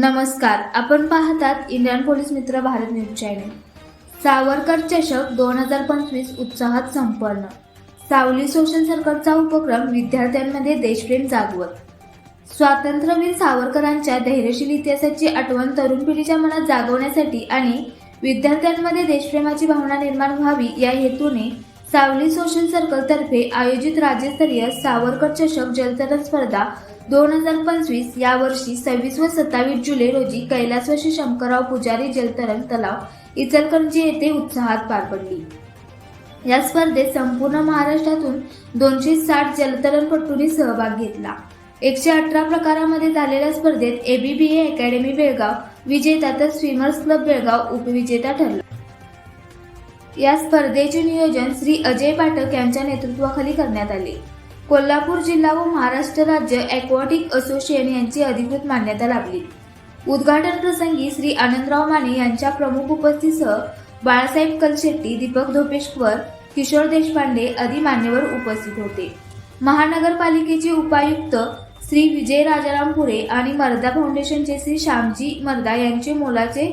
नमस्कार आपण पाहतात इंडियन पोलीस मित्र भारत न्यूज चॅनल. सावरकर चषक दोन हजार पंचवीस उत्साहात संपन्न. सावली सोशल सर्कलचा उपक्रम विद्यार्थ्यांमध्ये देशप्रेम जागवत. स्वातंत्र्यवीर सावरकरांच्या धैर्यशील इतिहासाची आठवण तरुण पिढीच्या मनात जागवण्यासाठी आणि विद्यार्थ्यांमध्ये देशप्रेमाची भावना निर्माण व्हावी या हेतूने सावली सोशल सर्कलतर्फे आयोजित राज्यस्तरीय सावरकर चषक जलतरण स्पर्धा दोन हजार पंचवीस या वर्षी सव्वीस व सत्तावीस जुलै रोजी कैलासवासी शंकरराव पुजारी जलतरण तलाव इचलकरंजी येथे उत्साहात पार पडली. या स्पर्धेत संपूर्ण महाराष्ट्रातून दोनशे साठ जलतरणपटूंनी सहभाग घेतला. एकशे अठरा प्रकारामध्ये झालेल्या स्पर्धेत एबीबीए अकॅडमी बेळगाव विजेता तर स्विमर्स क्लब बेळगाव उपविजेता ठरला. या स्पर्धेचे नियोजन श्री अजय पाठक यांच्या नेतृत्वाखाली करण्यात आले. कोल्हापूर जिल्हा व महाराष्ट्र राज्य ॲक्वाटिक असोसिएशन यांची अधिकृत मान्यता लाभली. उद्घाटन प्रसंगी श्री आनंदराव माने यांच्या प्रमुख उपस्थितीसह बाळासाहेब कलशेट्टी दीपक धोपेश्वर किशोर देशपांडे आदी मान्यवर उपस्थित होते. महानगरपालिकेचे उपायुक्त श्री विजय राजारामपुरे आणि मर्दा फाउंडेशनचे श्री श्यामजी मर्दा यांचे मोलाचे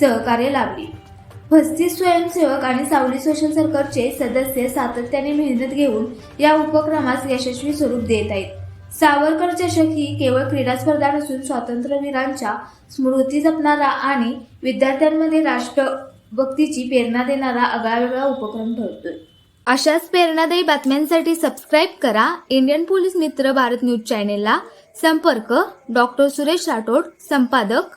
सहकार्य लाभले. पस्तीस स्वयंसेवक आणि सावली सोशल सर्कलचे सदस्य सातत्याने मेहनत घेऊन या उपक्रमास यशस्वी स्वरूप देत आहेत. सावरकर चषक ही केवळ क्रीडा स्पर्धा नसून स्वातंत्र्यवीरांच्या स्मृती जपणारा आणि विद्यार्थ्यांमध्ये राष्ट्रभक्तीची प्रेरणा देणारा आगळावेगळा उपक्रम ठरतोय. अशाच प्रेरणादायी बातम्यांसाठी सबस्क्राईब करा. इंडियन पोलीस मित्र भारत न्यूज चॅनेलला संपर्क. डॉक्टर सुरेश राठोड संपादक